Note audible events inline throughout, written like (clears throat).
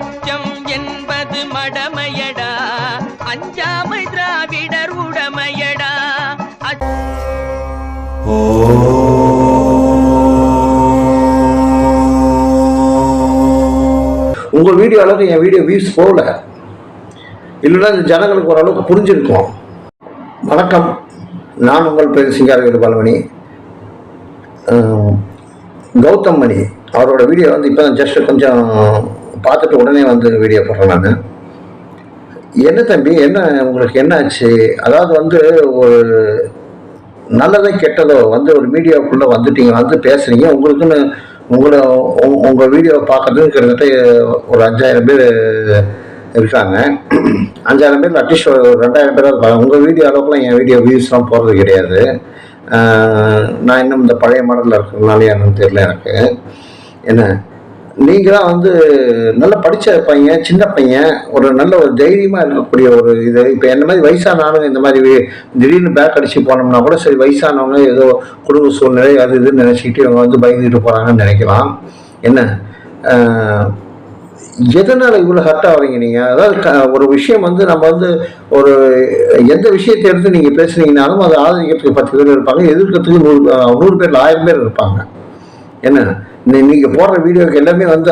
அச்சம் என்பது மடமையடா. அஞ்சாமை திராவிடர் உடமையடா. உங்கள் வீடியோ அளவுக்கு என் வீடியோ வியூஸ் போகல இல்லைன்னா இந்த ஜனங்களுக்கு ஓரளவுக்கு புரிஞ்சிருக்கும். வணக்கம். நான் உங்கள் பேர் சிங்காரவேலு பாலமணி கௌதம் மணி. அவரோட வீடியோ வந்து இப்போ தான் ஜஸ்ட் கொஞ்சம் பார்த்துட்டு உடனே வந்து வீடியோ போடுறேன் நான். என்ன தம்பி என்ன உங்களுக்கு என்ன ஆச்சு அதாவது வந்து ஒரு நல்லதோ கெட்டதோ வந்து ஒரு மீடியாவுக்குள்ளே வந்துட்டீங்க வந்து பேசுகிறீங்க உங்களுக்குன்னு உங்களை உங்கள் உங்க வீடியோவை பார்க்கறதுக்கு கிட்டத்தட்ட ஒரு அஞ்சாயிரம் பேர் இருக்காங்க. அஞ்சாயிரம் பேர் அட்லீஸ்ட் ஒரு ரெண்டாயிரம் பேர் இருப்பாங்க. உங்கள் வீடியோ அளவுக்குலாம் என் வீடியோ வியூஸ்லாம் போகிறது கிடையாது. நான் இன்னும் இந்த பழைய மாடலில் இருக்கிறதுனால என்னன்னு தெரியல எனக்கு. என்ன? நீங்களாம் வந்து நல்ல படித்த பையன் சின்ன பையன் ஒரு நல்ல ஒரு தைரியமாக இருக்கக்கூடிய ஒரு இது. இப்போ என்ன மாதிரி வயசானாலும் இந்த மாதிரி திடீர்னு பேக் அடிச்சு போனோம்னா கூட சரி வயசானவங்க ஏதோ குடும்ப சூழ்நிலை அது இதுன்னு நினச்சிக்கிட்டு இவங்க வந்து பயந்துட்டு போகிறாங்கன்னு நினைக்கலாம். என்ன? எதனால் இவ்வளோ ஹர்ட் ஆகிறீங்க நீங்கள் அதாவது க- ஒரு விஷயம் வந்து நம்ம வந்து ஒரு எந்த விஷயத்தை எடுத்து நீங்கள் பேசுனீங்கனாலும் அதை ஆதரிக்கிறதுக்கு பத்து பேர் இருப்பாங்க எதிர்க்கிறதுக்கு நூறு நூறு பேர் ஆயிரம் பேர் இருப்பாங்க. என்ன? நீ- நீங்க போடுற வீடியோக்கு எல்லாமே வந்து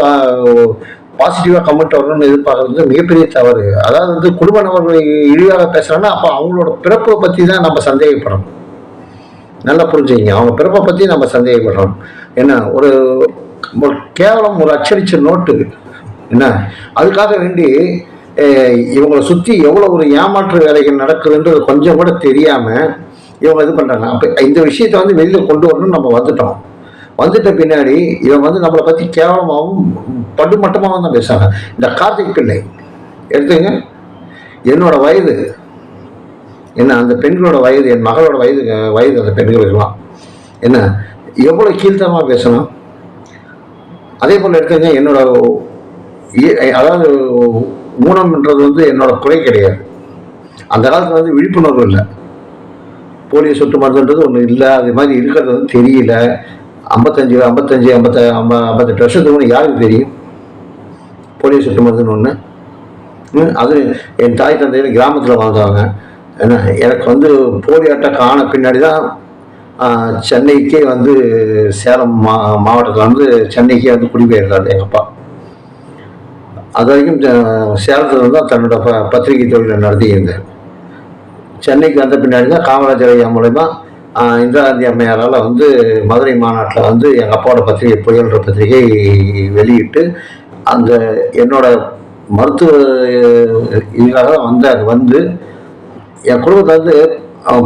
பாசிட்டிவா கமெண்ட் வரணும்னு எதிர்பார்க்கறது வந்து மிகப்பெரிய தவறு. அதாவது வந்து குடும்ப நபர்களை இழிவாக பேசுறாங்கன்னா அப்போ அவங்களோட பிறப்பை பத்தி தான் நம்ம சந்தேகப்படணும் நல்லா புரிஞ்சுங்க அவங்க பிறப்பை பத்தி நம்ம சந்தேகப்படுறோம். என்ன ஒரு கேவலம் ஒரு அச்சடிச்ச நோட்டு. என்ன அதுக்காக வேண்டி இவங்களை சுற்றி எவ்வளோ ஒரு ஏமாற்று வேலைகள் நடக்குதுன்றது கொஞ்சம் கூட தெரியாமல் இவங்க இது பண்ணுறாங்க அப்போ இந்த விஷயத்தை வந்து வெளியில் கொண்டு வரணும்னு நம்ம வந்துட்டோம். வந்துட்ட பின்னாடி இவன் வந்து நம்மளை பற்றி கேவலமாகவும் படுமட்டமாகவும் தான் பேசுறாங்க. இந்த கார்த்திக் பிள்ளை எடுத்துங்க என்னோட வயது என்ன அந்த பெண்களோட வயது என் மகளோட வயது வயது அந்த பெண்களுக்கெல்லாம் என்ன எவ்வளோ கீழ்த்தரமாக பேசணும்? அதே போல் எடுத்துங்க என்னோட அதாவது ஊனம்ன்றது வந்து என்னோட குறை கிடையாது. அந்த காலத்தில் வந்து விழிப்புணர்வு இல்லை. போலியோ சொட்டு மருந்துன்றது ஒன்று இல்லை அது மாதிரி இருக்கிறது வந்து தெரியல. ஐம்பத்தஞ்சு ஐம்பத்தஞ்சு ஐம்பத்த ஐம்ப ஐம்பத்தெட்டு வருஷத்துக்கு முன்னாடி யாருக்கு தெரியும்? போலியோ சொட்டு மருந்துன்னு ஒன்று ம், அது என் தாய் தந்தையில் கிராமத்தில் வாழ்ந்தவங்க. என்ன எனக்கு வந்து போலியோ காண பின்னாடி தான் சென்னைக்கே வந்து சேலம் மா மாவட்டத்தில் வந்து சென்னைக்கே வந்து குடிபெயர்ந்தார் எங்கள் அப்பா. அது வரைக்கும் சேலத்தில் தான் தன்னோட ப பத்திரிகை தொழிலை நடத்தியிருந்தார் சென்னைக்கு வந்த பின்னாடி தான் காமராஜர் ஐயா மூலயமா இந்திரா காந்தி அம்மையாரால் வந்து மதுரை மாநாட்டில் வந்து எங்கள் அப்பாவோட பத்திரிகை புயல்ற பத்திரிகை வெளியிட்டு அந்த என்னோட மருத்துவ இதுக்காக தான் வந்து அது வந்து என் குடும்பத்தில் வந்து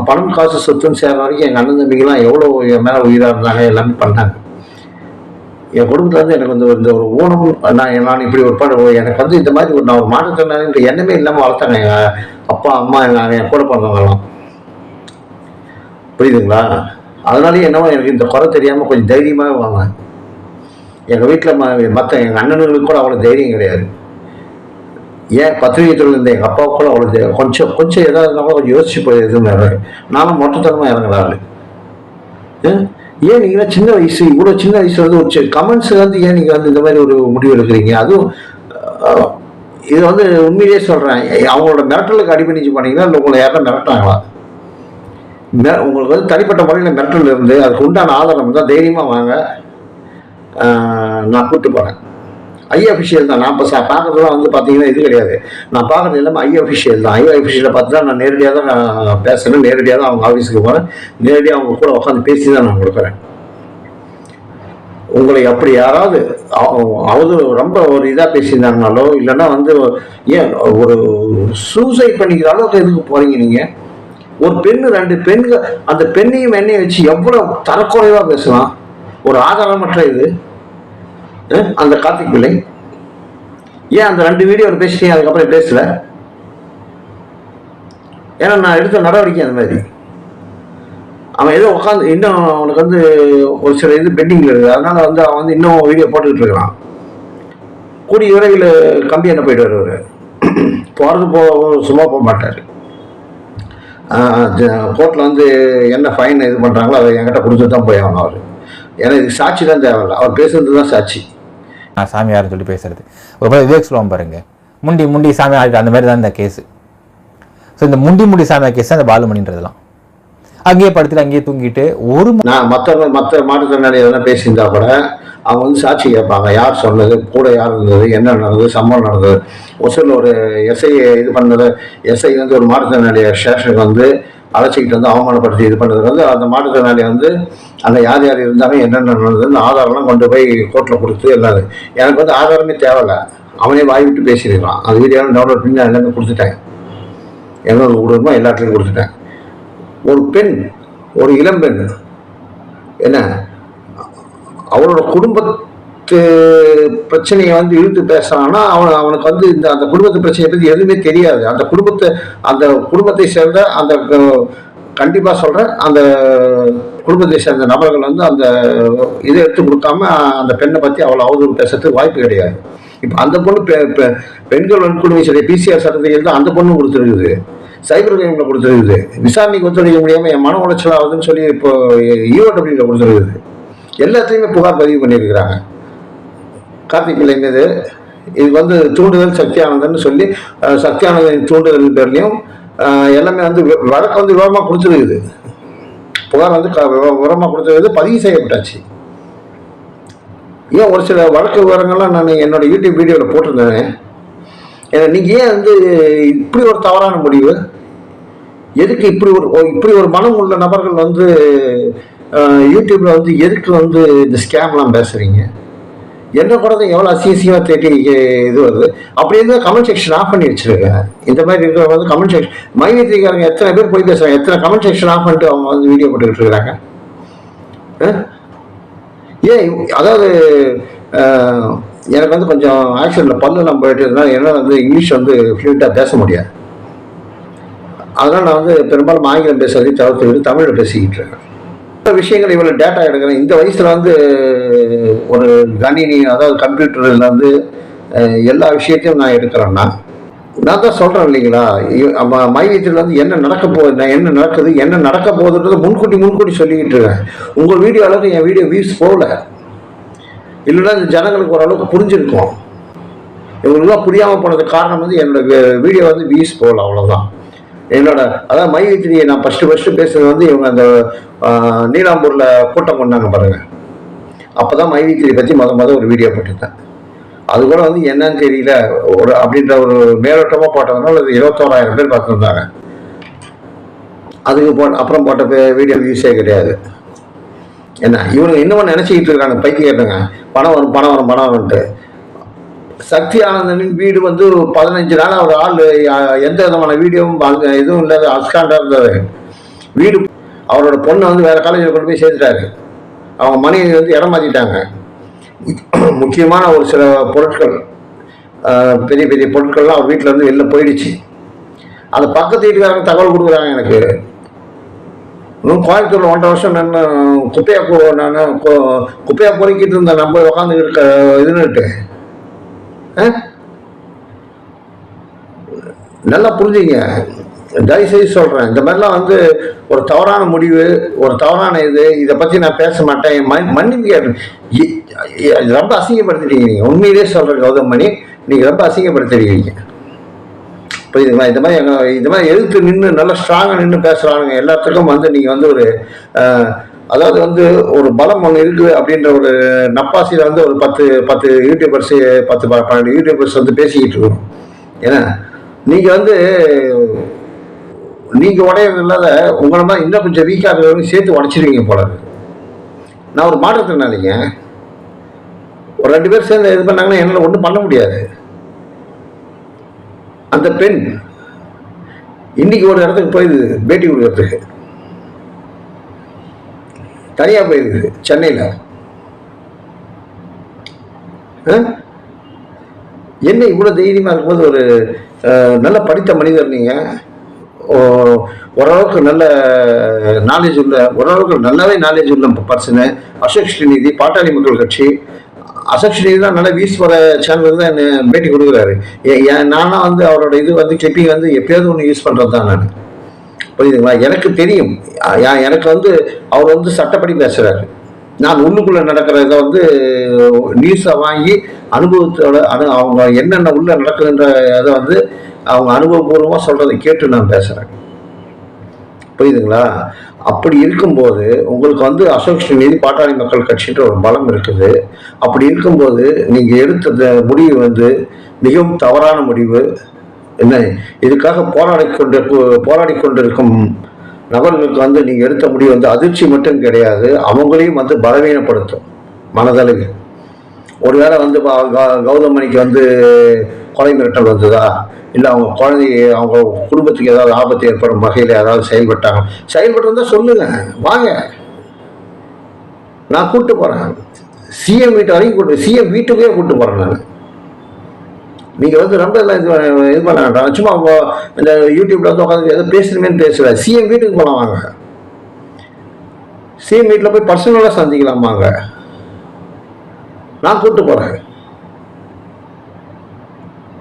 பணம் காசு சொத்துன்னு சேர்ற வரைக்கும் எங்கள் அண்ணன் தம்பிக்கெல்லாம் எவ்வளோ என் மேலே உயிராக இருந்தாங்க எல்லாமே பண்ணாங்க. என் குடும்பத்தில் வந்து எனக்கு வந்து இந்த ஒரு ஊனம் நான் நான் இப்படி ஒரு பாடு எனக்கு வந்து இந்த மாதிரி ஒரு நான் ஒரு மாற்றுத்திறனாளின்ற எண்ணமே இல்லாமல் வளர்த்தாங்க எங்கள் அப்பா அம்மா நான் என் கூட பிறந்தவங்கலாம் புரியுதுங்களா? அதனாலேயே என்னவோ எனக்கு இந்த குறை தெரியாமல் கொஞ்சம் தைரியமாகவே வாங்க. எங்கள் வீட்டில் மற்ற எங்கள் அண்ணனுங்களுக்கு கூட அவ்வளோ தைரியம் கிடையாது. ஏன் பத்திரிகை தொழில் இருந்த எங்கள் அப்பாவுக்கு கூட அவ்வளோ கொஞ்சம் கொஞ்சம் எதாவது இருந்தால் கூட கொஞ்சம் யோசிச்சு போய் எதுவும் நானும் மொட்டத்தனமாக இறங்குறாரு ஏன் நீங்கள் சின்ன வயசு இவ்வளோ சின்ன வயசுல வந்து ஒரு கமெண்ட்ஸ் வந்து ஏன் நீங்கள் வந்து இந்த மாதிரி ஒரு முடிவு எடுக்கிறீங்க? அதுவும் இது வந்து உண்மையிலேயே சொல்கிறேன் அவங்களோட மிரட்டலுக்கு அடிபணிச்சு பண்ணீங்களா இல்லை உங்களை யாரும் மிரட்டாங்களா உங்களுக்கு வந்து தனிப்பட்ட முறையில் மிரட்டல் இருந்து அதுக்கு உண்டான ஆதாரம் தான் தைரியமாக வாங்க. நான் கூப்பிட்டு போகிறேன் ஐ அஃபிஷியல் தான். நான் இப்போ சா பார்க்குறதுலாம் வந்து பார்த்தீங்கன்னா இது கிடையாது. நான் பார்க்குறது எல்லாமே ஐ அஃபிஷியல் தான். ஐ அஃபிஷியலை பார்த்து தான் நான் நேரடியாக தான் நான் பேசுகிறேன் நேரடியாக தான் அவங்க ஆஃபீஸுக்கு போகிறேன் நேரடியாக அவங்க கூட உட்காந்து பேசி தான் நான் கொடுக்குறேன். உங்களை அப்படி யாராவது அவ- அவது ரொம்ப ஒரு இதாக பேசியிருந்தாங்கனாலோ இல்லைன்னா வந்து ஏன் ஒரு சூசைட் பண்ணிக்கிற அளவுக்கு எதுக்கு போகிறீங்க நீங்கள் ஒரு பெண்ணு ரெண்டு பெண்கள் அந்த பெண்ணையும் எண்ணெயை வச்சு எவ்வளோ தரக்குறைவாக பேசலாம் ஒரு ஆதாரமற்ற இது. அந்த கார்த்திக் பிள்ளை. ஏன் அந்த ரெண்டு வீடியோவில் பேசிட்டீங்க அதுக்கப்புறம் பேசல? ஏன்னா நான் எடுத்த நடவடிக்கை அந்த மாதிரி. அவன் ஏதோ உட்காந்து இன்னும் அவனுக்கு வந்து ஒரு சில இது பெண்டிங்கில் இருக்குது. அதனால வந்து அவன் வந்து இன்னும் வீடியோ போட்டுக்கிட்டு இருக்கிறான். கூடிய விரைவில் கம்பி என்ன போயிட்டு வருவார். (clears throat) போகிறது போ சும்மா போக மாட்டார். கோர்ட்டில் வந்து என்ன ஃபைன் இது பண்ணுறாங்களோ அதை என்கிட்ட கொடுத்துட்டு தான் போய் ஆகணும் அவர். ஏன்னா இதுக்கு சாட்சி தான் தேவையில்ல. அவர் பேசுறது தான் சாட்சி. நான் சாமியார்னு சொல்லி பேசுறது. ஒரு பக்கம் விவேக் சொல்லுவான் பாருங்க. முண்டி முண்டி சாமியார் அந்த மாதிரி தான் இந்த கேஸு ஸோ இந்த முண்டி முண்டி சாமியார் கேஸ் தான் இந்த பாலுமணின்றதெல்லாம். அங்கேயே படுத்துட்டு அங்கேயே தூங்கிட்டு ஒரு நான் மற்றவங்க மற்ற மாற்றுத்திறனாளி எதனா பேசியிருந்தா கூட அவங்க வந்து சாட்சி கேட்பாங்க. யார் சொன்னது? கூட யார் இருந்தது என்ன நடந்தது? சம்பவம் நடந்தது? ஒசூரில் ஒரு எஸ்ஐ இது பண்ணது. எஸ்ஐ வந்து ஒரு மாற்றுத்திறனாளிய ஸ்டேஷனுக்கு வந்து அழைச்சிக்கிட்டு வந்து அவமானப்படுத்தி இது பண்ணுறது வந்து அந்த மாற்றுத்திறனாளி வந்து அந்த யார் யார் இருந்தாங்க என்னென்ன நடந்ததுன்னு ஆதாரம்லாம் கொண்டு போய் கோர்ட்டில் கொடுத்து எல்லாரும் எனக்கு வந்து ஆதாரமே தேவையில்லை. அவனே வாய் விட்டு பேசியிருக்கான். அந்த வீடியோலாம் டவுன்லோட் பண்ணி நான் எல்லாமே கொடுத்துட்டேன். என்னோட ஊடகமாக எல்லாத்துலேயும் கொடுத்துட்டேன். ஒரு பெண் ஒரு இளம்பெண் என்ன? அவனோட குடும்பத்து பிரச்சனையை வந்து இழுத்து பேசுறான்னா அவன் அவனுக்கு வந்து இந்த அந்த குடும்பத்து பிரச்சனையை பற்றி எதுவுமே தெரியாது. அந்த குடும்பத்தை அந்த குடும்பத்தை சேர்ந்த அந்த கண்டிப்பாக சொல்கிறேன் அந்த குடும்பத்தை சேர்ந்த நபர்கள் வந்து அந்த இதை எடுத்து கொடுக்காம அந்த பெண்ணை பற்றி அவ்வளோ அவதூறு பேசுறதுக்கு வாய்ப்பு கிடையாது. இப்போ அந்த பொண்ணு பெ- பெண்கள் வன்கொடுமை சரி பிசிஆர் சட்டத்தை தான் அந்த பொண்ணு கொடுத்துருக்குது சைபர் கிரைமில் கொடுத்துருக்குது விசாரணைக்கு ஒத்துழைக்க முடியாமல் என் மன உளைச்சல் ஆகுதுன்னு சொல்லி இப்போ ஈஓடபிள்யூல கொடுத்துருக்குது எல்லாத்துலேயுமே புகார் பதிவு பண்ணியிருக்கிறாங்க கார்த்திக் பிள்ளை மீது இது வந்து தூண்டுதல் சக்தியானந்தன் சொல்லி சக்தியானந்தன் தூண்டுதல் பேர்லையும் எல்லாமே வந்து வழக்கு வந்து விவரமாக கொடுத்துருக்குது. புகார் வந்து க- கொடுத்துருக்குது பதிவு செய்யப்பட்டாச்சு. ஏன் ஒரு சில வழக்கு விவரங்கள்லாம் நான் என்னோட யூடியூப் வீடியோவில் போட்டிருந்தேன். ஏன்னா நீங்கள் ஏன் வந்து இப்படி ஒரு தவறான முடிவு? எதுக்கு இப்படி ஒரு ஓ, இப்படி ஒரு மனம் உள்ள நபர்கள் வந்து யூடியூப்பில் யூடியூப்ல வந்து எதுக்கு வந்து இந்த ஸ்கேம்லாம் பேசுறீங்க? என்ன கூட தான் எவ்வளோ அசியசியமாக தேட்டி இது வருது? அப்படி இருந்தால் கமெண்ட் செக்ஷன் ஆஃப் பண்ணி வச்சிருக்கேன் இந்த மாதிரி இருக்கிறவங்க வந்து கமெண்ட் செக்ஷன் மையத்திரிக்காரங்க எத்தனை பேர் போய் பேசுறாங்க? எத்தனை கமெண்ட் செக்ஷன் ஆஃப் பண்ணிட்டு அவங்க வந்து வீடியோ போட்டுக்கிட்டு இருக்கிறாங்க? ஏன் அதாவது எனக்கு வந்து கொஞ்சம் ஆக்சிடென்ட்ல பல்லுலாம் போயிட்டு இருந்தால் என்னால் வந்து இங்கிலீஷ் வந்து ஃப்ளூட்டாக பேச முடியாது. அதனால் நான் வந்து பெரும்பாலும் ஆங்கிலம் பேசுறதையும் தவிர்த்துக்கிட்டு தமிழில் பேசிக்கிட்டு இருக்கேன். மற்ற விஷயங்கள் இவ்வளோ டேட்டா எடுக்கிறேன். இந்த வயசில் வந்து ஒரு கணினி அதாவது கம்ப்யூட்டரில் வந்து எல்லா விஷயத்தையும் நான் எடுக்கிறேன்னா நான் தான் சொல்கிறேன் இல்லைங்களா? இ- மையத்தில் வந்து என்ன நடக்க போகுது என்ன நடக்குது என்ன நடக்க போகுதுன்றதை முன்கூட்டி முன்கூட்டி சொல்லிக்கிட்டு இருக்கேன். உங்கள் வீடியோ அளவுக்கு என் வீடியோ வியூஸ் போகல. இல்லைன்னா இந்த ஜனங்களுக்கு ஓரளவுக்கு புரிஞ்சிருக்கும். இவங்களுக்குலாம் புரியாமல் போனதுக்கு காரணம் வந்து என்னோட வீடியோ வந்து வியூஸ் போகல அவ்வளோதான் என்னோட அதான் மை வித்ரியை நான் ஃபஸ்ட்டு ஃபஸ்ட்டு பேசுறது வந்து இவங்க அந்த நீலாம்பூரில் கூட்டம் கொண்டாங்க பாருங்க. அப்போ தான் மைவித்திரி பற்றி மொதல் மொதல் ஒரு வீடியோ போட்டிருந்தேன். அது கூட வந்து என்னன்னு தெரியல. ஒரு அப்படின்ற ஒரு மேலோட்டமாக போட்டதுனால அது இருபத்தோராயிரம் பேர் பார்த்துருந்தாங்க. அதுக்கு போ அப்புறம் போட்ட வீடியோ வியூஸே கிடையாது. என்ன இவங்க இன்னமும் நினச்சிக்கிட்டு இருக்காங்க பைத்தியக்காரங்க பணம் வரும் பணம் வரும் பணம் வரும்ன்ட்டு. சக்தி ஆனந்தனின் வீடு வந்து பதினஞ்சு நாள் அவர் ஆள் எந்த விதமான வீடியோவும் எதுவும் இதுவும் இல்லாத அஸ்காண்டா இருந்தது. வீடு அவரோட பொண்ணை வந்து வேற காலேஜில் கொண்டு போய் சேர்த்துட்டாரு. அவங்க மனைவி வந்து இடம் மாற்றிட்டாங்க முக்கியமான ஒரு சில பொருட்கள் பெரிய பெரிய பொருட்கள்லாம் அவர் வீட்டில் இருந்து வெளில போயிடுச்சு. அந்த பக்கத்து வீட்டுக்காரங்க தகவல் கொடுக்குறாங்க எனக்கு. இன்னும் கோயம்புத்தூர்ல ஒன்றரை வருஷம் நான் குப்பையா நான் கு- குப்பையா பொறுக்கிட்டு இருந்தேன் நம்ம உட்காந்து இருக்க இதுன்னுட்டு. நல்லா புரிஞ்சுங்க. தயவுசெய்து சொல்கிறேன் இந்த மாதிரிலாம் வந்து ஒரு தவறான முடிவு ஒரு தவறான இது இதை பற்றி நான் பேச மாட்டேன். மன்னிப்பு கேட்டேன் ரொம்ப அசிங்கப்படுத்திட்டீங்க நீங்கள் உண்மையிலே சொல்கிறேன் கௌதம் மணி நீங்கள் ரொம்ப அசிங்கப்படுத்திருக்கீங்க புரியுதுங்களா இந்த மாதிரி எங்கள் இந்த மாதிரி எதிர்த்து நின்று நல்லா ஸ்ட்ராங்காக நின்று பேசுகிறானுங்க எல்லாத்துக்கும் வந்து நீங்கள் வந்து ஒரு அதாவது வந்து ஒரு பலம் ஒன்று இருக்குது அப்படின்ற ஒரு நப்பாசியில் வந்து ஒரு பத்து பத்து யூடியூபர்ஸ் பத்து ப- பன்னெண்டு யூடியூபர்ஸ் வந்து பேசிக்கிட்டு இருக்கோம். ஏன்னா நீங்கள் வந்து நீங்கள் உடையது உங்களை மாதிரி இன்னும் கொஞ்சம் வீக்காக இருக்கிறவங்க சேர்த்து உடச்சிருவீங்க போல நான் ஒரு மாற்றத்தினாலிங்க ஒரு ரெண்டு பேர் சேர்ந்து இது பண்ணாங்கன்னா என்னால் ஒன்றும் பண்ண முடியாது. அந்த பெண் இன்னைக்கு ஒரு இடத்துக்கு போயிடுது பேட்டி கொடுக்கறதுக்கு தனியாக போயிருக்குது சென்னையில். என்ன இவ்வளோ தைரியமாக இருக்கும்போது ஒரு நல்ல படித்த மனிதர் நீங்கள் ஓரளவுக்கு நல்ல நாலேஜ் உள்ள ஓரளவுக்கு நல்லாவே நாலேஜ் உள்ள பர்சனு அசோக் ஸ்ரீநிதி பாட்டாளி மக்கள் கட்சி. அசோக் ஸ்ரீநிதி தான் நல்ல போகிற சேனலுக்கு தான் என்ன பேட்டி கொடுக்குறாரு. ஏ- ஏன் நானும் வந்து அவரோட இது வந்து கிளிப்பிங் வந்து எப்பயாவது ஒன்று யூஸ் பண்ணுறது தான் நான். புரியுதுங்களா? எனக்கு தெரியும். எனக்கு வந்து அவர் வந்து சட்டப்படி பேசுகிறாரு நான் உள்ளுக்குள்ள நடக்கிறத வந்து நியூஸை வாங்கி அனுபவத்தோட அனு அவங்க என்னென்ன உள்ள நடக்குதுன்ற இதை வந்து அவங்க அனுபவபூர்வமாக சொல்றதை கேட்டு நான் பேசுறேன். புரியுதுங்களா? அப்படி இருக்கும்போது உங்களுக்கு வந்து அசோசியேஷன் நீதி பாட்டாளி மக்கள் கட்சின்ற ஒரு பலம் இருக்குது. அப்படி இருக்கும்போது நீங்கள் எடுத்த முடிவு வந்து மிகவும் தவறான முடிவு. என்ன? இதுக்காக போராடி கொண்டு போராடி கொண்டிருக்கும் நபர்களுக்கு வந்து நீங்கள் எடுத்த முடிவு வந்து அதிர்ச்சி மட்டும் கிடையாது அவங்களையும் வந்து பலவீனப்படுத்தும் மனதளவில். ஒருவேளை வந்து கௌதமணிக்கு வந்து கொலை மிரட்டல் வந்ததா? இல்லை அவங்க குழந்தை அவங்க குடும்பத்துக்கு ஏதாவது ஆபத்து ஏற்படும் வகையில் ஏதாவது செயல்பட்டாங்க? செயல்பட்டிருந்தா சொல்லுங்க வாங்க. நான் கூப்பிட்டு போகிறேன் சிஎம் வீட்டு வரைக்கும் கூப்பிட்டு சிஎம் வீட்டுக்கே கூப்பிட்டு போகிறேன் நான். நீங்கள் வந்து ரொம்ப எல்லாம் இது இது பண்ண வேண்டாம் சும்மா இந்த யூடியூப்ல வந்து உட்காந்து எதாவது பேசணுமேனு பேசல. சிஎம் வீட்டுக்கு போகலாம் வாங்க. சிஎம் வீட்டில் போய் பர்சனலாக சந்திக்கலாம் வாங்க நான் கூப்பிட்டு போகிறேன்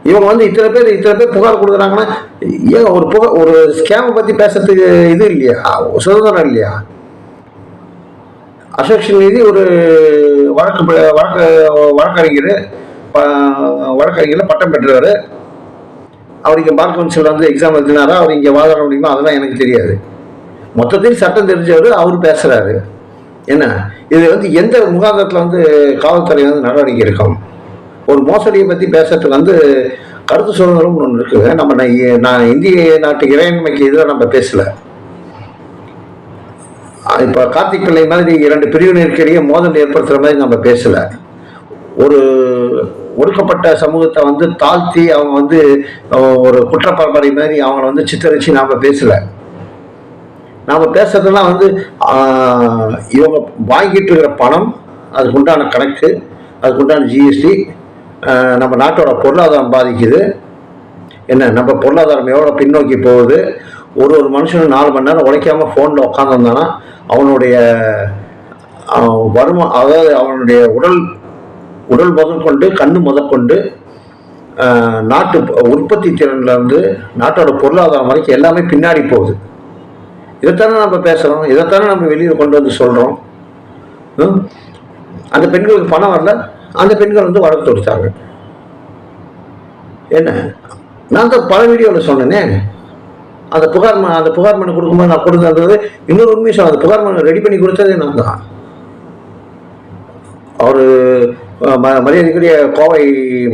இவங்க வந்து இத்தனை பேர் இத்தனை பேர் புகார் கொடுக்குறாங்கன்னா ஏன் ஒரு புகார் ஒரு ஸ்கேமை பற்றி பேசுறதுக்கு இது இல்லையா? சுதந்திரம் இல்லையா? அசோக்ஷன் நீதி ஒரு வழக்கு வழக்கு வழக்கறிஞர் ப- பட்டம் பெற்றவர். அவர் இங்கே பார் கவுன்சில் வந்து எக்ஸாம் எழுதினாரா அவர் இங்கே வாதாட முடியுமா அதெல்லாம் எனக்கு தெரியாது. மொத்தத்தில் சட்டம் தெரிஞ்சவர் அவர் பேசுகிறாரு என்ன? இது வந்து எந்த முகாந்தத்தில் வந்து காவல்துறை வந்து நடவடிக்கை எடுக்கும்? ஒரு மோசடியை பற்றி பேசுறதுக்கு வந்து கருத்து சுதந்திரம் ஒன்று இருக்குது. நம்ம நான் இந்திய நாட்டு இறையாண்மைக்கு இதில் நம்ம பேசலை. இப்போ கார்த்திக் பிள்ளை மாதிரி இரண்டு பிரிவினருக்கிடையே மோதல் ஏற்படுத்துகிற மாதிரி நம்ம பேசலை. ஒரு ஒடுக்கப்பட்ட சமூகத்தை வந்து தாழ்த்தி அவங்க வந்து ஒரு குற்றப்பரம்பரை மாதிரி அவங்கள வந்து சித்தரிச்சு நாம் பேசலை. நாம் பேசுறதுலாம் வந்து இவங்க வாங்கிட்டு இருக்கிற பணம் அதுக்கு உண்டான கணக்கு அதுக்கு உண்டான ஜிஎஸ்டி நம்ம நாட்டோட பொருளாதாரம் பாதிக்குது. என்ன நம்ம பொருளாதாரம் எவ்வளோ பின்னோக்கி போகுது? ஒரு ஒரு மனுஷனும் நாலு மணி நேரம் உழைக்காம ஃபோனில் உட்காந்துருந்தானா அவனுடைய வருமா அதாவது அவனுடைய உடல் உடல் முதற்கொண்டு கண்ணு முதற்கொண்டு நாட்டு உற்பத்தி திறன்லேருந்து நாட்டோட பொருளாதாரம் வரைக்கும் எல்லாமே பின்னாடி போகுது. இதைத்தானே நம்ம பேசுகிறோம் இதைத்தானே நம்ம வெளியில் கொண்டு வந்து சொல்கிறோம் அந்த பெண்களுக்கு பணம் வரல அந்த பெண்கள் வந்து வழக்கு தொடுத்தாங்க. என்ன? நான் தான் பல வீடியோவில் சொன்னேனே. அந்த புகார் மண் அந்த புகார் மனு கொடுக்கும்போது நான் கொடுத்தது இன்னொரு உண்மை சொல்ல அந்த புகார் மனு ரெடி பண்ணி கொடுத்ததே நான் தான். அவர் மரியாதைக்குரிய கோவை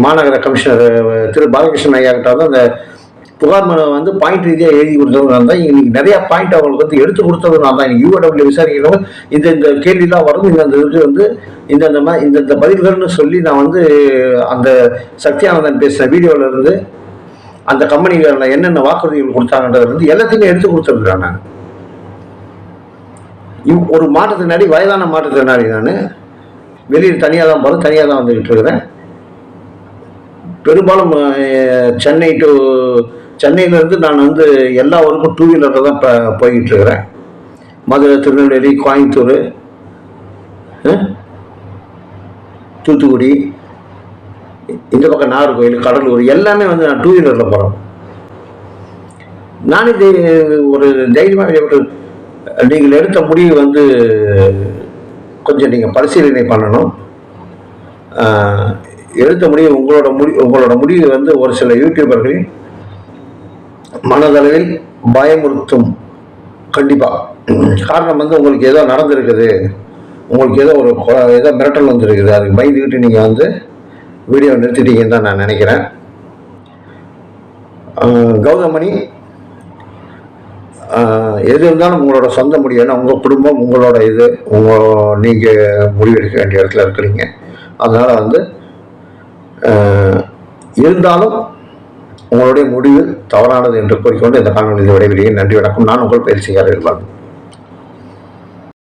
மாநகர கமிஷனர் திரு பாலகிருஷ்ணன் ஐயாக்கிட்ட வந்து அந்த புகார் மனு வந்து பாயிண்ட் ரீதியாக எழுதி கொடுத்தது தான் இன்னைக்கு நிறைய பாயிண்ட் அவங்களுக்கு வந்து எடுத்து கொடுத்தது நான் தான் யூடபிள்யூ விசாரிக்கிறவங்க இந்த இந்த கேள்விலாம் வரும். இந்த இந்த இது வந்து இந்த இந்த மாதிரி இந்த இந்த பதில்கள்னு சொல்லி நான் வந்து அந்த சத்யானந்தன் பேசின வீடியோவில் இருந்து அந்த கம்பெனிகளில் என்னென்ன வாக்குறுதிகள் கொடுத்தாங்கன்றது வந்து எல்லாத்தையுமே எடுத்து கொடுத்துருக்குறேன் நான். இவ் ஒரு மாற்றுத்திறனாளி வயதான மாற்றுத்திறனாளி நான். வெளியில் தனியாக தான் போகிறேன் தனியாக தான் வந்துக்கிட்டு இருக்கிறேன். பெரும்பாலும் சென்னை டு சென்னையிலேருந்து நான் வந்து எல்லா ஊருக்கும் டூ வீலரில் தான் இப்போ போய்கிட்டு இருக்கிறேன். மதுரை திருநெல்வேலி கோயம்புத்தூர் தூத்துக்குடி இந்த பக்கம் நாகர்கோவில் கடலூர் எல்லாமே வந்து நான் டூ வீலரில் போகிறோம் நான் இது ஒரு தைரியமாக நீங்கள் எடுத்த முடிவு வந்து கொஞ்சம் நீங்கள் பரிசீலனை பண்ணணும். எழுத்த முடிவு உங்களோட முடி உங்களோட முடிவு வந்து ஒரு சில யூடியூபர்களின் மனதளவில் பயமுறுத்தும். கண்டிப்பாக காரணம் வந்து உங்களுக்கு ஏதோ நடந்திருக்குது. உங்களுக்கு ஏதோ ஒரு ஏதோ மிரட்டல் வந்திருக்குது. அதுக்கு பயந்துக்கிட்டு நீங்கள் வந்து வீடியோ நிறுத்திட்டீங்கன்னு தான் நான் நினைக்கிறேன். கௌதமணி எது இருந்தாலும் உங்களோட சொந்த முடிவு உங்கள் குடும்பம் உங்களோட இது உங்கள் நீங்கள் முடிவெடுக்க வேண்டிய இடத்துல இருக்கிறீங்க. அதனால் வந்து இருந்தாலும் உங்களுடைய முடிவு தவறானது என்று கூறிக்கொண்டு இந்த காணொலி விடைபெறுகிறேன். நன்றி வணக்கம். நான் உங்கள் பயிற்சியாளர் இருப்பாங்க